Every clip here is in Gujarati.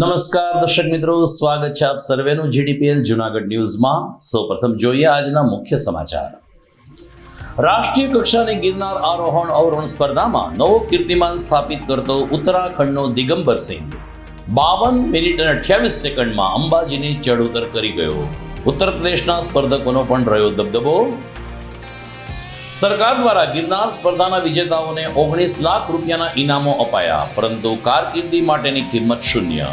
નમસ્કાર દર્શક મિત્રો, સ્વાગત છે આપ સર્વેનું જીડીપીએલ જુનાગઢ ન્યૂઝમાં. સૌપ્રથમ જોઈએ આજના મુખ્ય સમાચાર. રાષ્ટ્રીય કક્ષાની ગિરનાર આરોહણ અવરોહણ સ્પર્ધામાં નવો કીર્તિમાન સ્થાપિત કરતો ઉત્તરાખંડનો દિગંબર સિંહ. બાવન મિનિટ અને અઠ્યાવીસ સેકન્ડમાં અંબાજીની ચડ ઉતર કરી ગયો. ઉત્તર પ્રદેશના સ્પર્ધકોનો પણ રહ્યો દબદબો. સરકાર દ્વારા ગિરનાર સ્પર્ધાના વિજેતાઓને ઓગણીસ લાખ રૂપિયાના ઇનામો અપાયા, પરંતુ કારકિર્દી માટેની કિંમત શૂન્ય.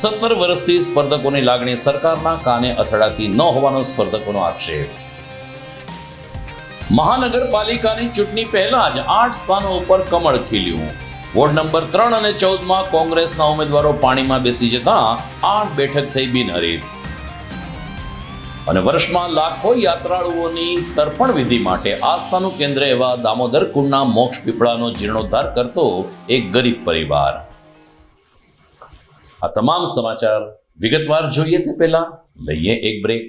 સત્તર વર્ષથી સ્પર્ધકોની લાગણી સરકારના કાને અથડાતી ન હોવાનો સ્પર્ધકોનો આક્ષેપ. મહાનગરપાલિકાની ચૂંટણી પહેલા જ આઠ સ્થાનો ઉપર કમળ ખીલ્યું. વોર્ડ નંબર ત્રણ અને ચૌદમાં કોંગ્રેસના ઉમેદવારો પાણીમાં બેસી જતા આઠ બેઠક થઈ બિનહરીફ. અને વર્ષમાં લાખો યાત્રાળુઓની તર્પણ વિધિ માટે આસ્થાનું કેન્દ્ર એવા દામોદર કુંડના મોક્ષ પીપળાનો જીર્ણોદ્ધાર કરતો એક ગરીબ પરિવાર. આ તમામ સમાચાર વિગતવાર જોઈએ તે પહેલા લઈએ એક બ્રેક.